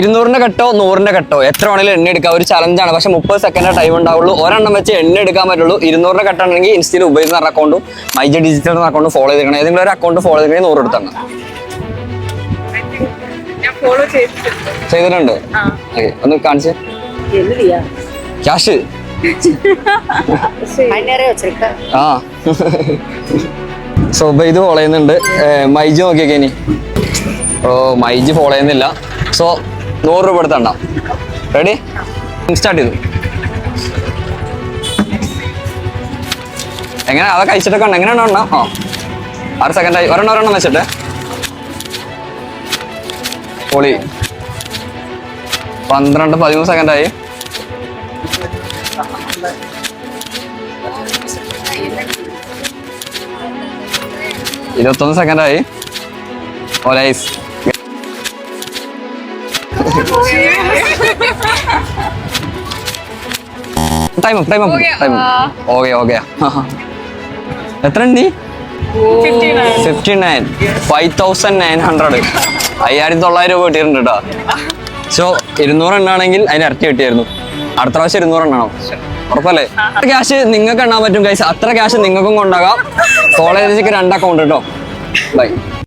ഇരുന്നൂറിന്റെ കട്ടോ നൂറിന്റെ കട്ടോ? എത്ര വേണമെങ്കിലും എണ്ണ എടുക്കാം. ഒരു ചലഞ്ചാണ് പക്ഷെ മുപ്പത് സെക്കൻഡ് ടൈം ഉണ്ടാവുള്ളൂ. ഒരെണ്ണം വെച്ച് എണ്ണ എടുക്കാൻ പറ്റുള്ളൂ. ഇരുന്നൂറിന്റെ കട്ടാണെങ്കിൽ ഇൻസ്റ്റയിൽ ഉപയോഗിക്കുന്ന അക്കൗണ്ടും മൈജ ഡിജിറ്റൽ അക്കൗണ്ട് ഫോളോ ചെയ്തിരിക്കണം. ഏതെങ്കിലും ഒരു അക്കൗണ്ട് ഫോളോ ചെയ്തിരിക്കണേ നൂറ് എടുത്താണ്. ചെയ്തിട്ടുണ്ട്. ഒന്ന് കാണിച്ച്. ക്യാഷ് ആ. സോ ഇത് ഫോളോ ചെയ്യുന്നുണ്ട്. മൈജ് നോക്കിയൊക്കെ ഇനി. ഓ മൈജ് ഫോളോ ചെയ്യുന്നില്ല. സോ നൂറ് രൂപ എടുത്തണ്ട റെഡി സ്റ്റാർട്ട് ചെയ്തു. എങ്ങനെ? അതൊക്കെ അയച്ചിട്ടൊക്കെ ഉണ്ട് എങ്ങനെയാണ് എണ്ണ? ആ. ആറ് സെക്കൻഡ് ആയി. ഒരെണ്ണം ഒരെണ്ണം വെച്ചിട്ട്. പൊളി. പന്ത്രണ്ട് പതിമൂന്ന് സെക്കൻഡായി ഇരുപത്തൊന്ന് സെക്കൻഡ് ആയി. ഓ nice time time Okay, time ആ. ഓക്കെ ഓക്കെ എത്ര ഉണ്ട് fifty nine fifty nine five thousand nine hundred അയ്യായിരത്തി തൊള്ളായിരം രൂപ കിട്ടിയിട്ടുണ്ട് കേട്ടോ സോ ഇരുന്നൂറ് എണ്ണാണെങ്കിൽ അതിന് ഇരട്ടി കിട്ടിയായിരുന്നു. അടുത്ത പ്രാവശ്യം ഇരുന്നൂറ് എണ്ണാണോ ഉറപ്പല്ലേ? അത്ര ക്യാഷ് നിങ്ങൾക്ക് എണ്ണാൻ പറ്റും കൈസ് അത്ര ക്യാഷ് നിങ്ങൾക്കും കൊണ്ടാകാം കോളേജിലേക്ക് രണ്ട് അക്കൗണ്ട് കേട്ടോ ബൈ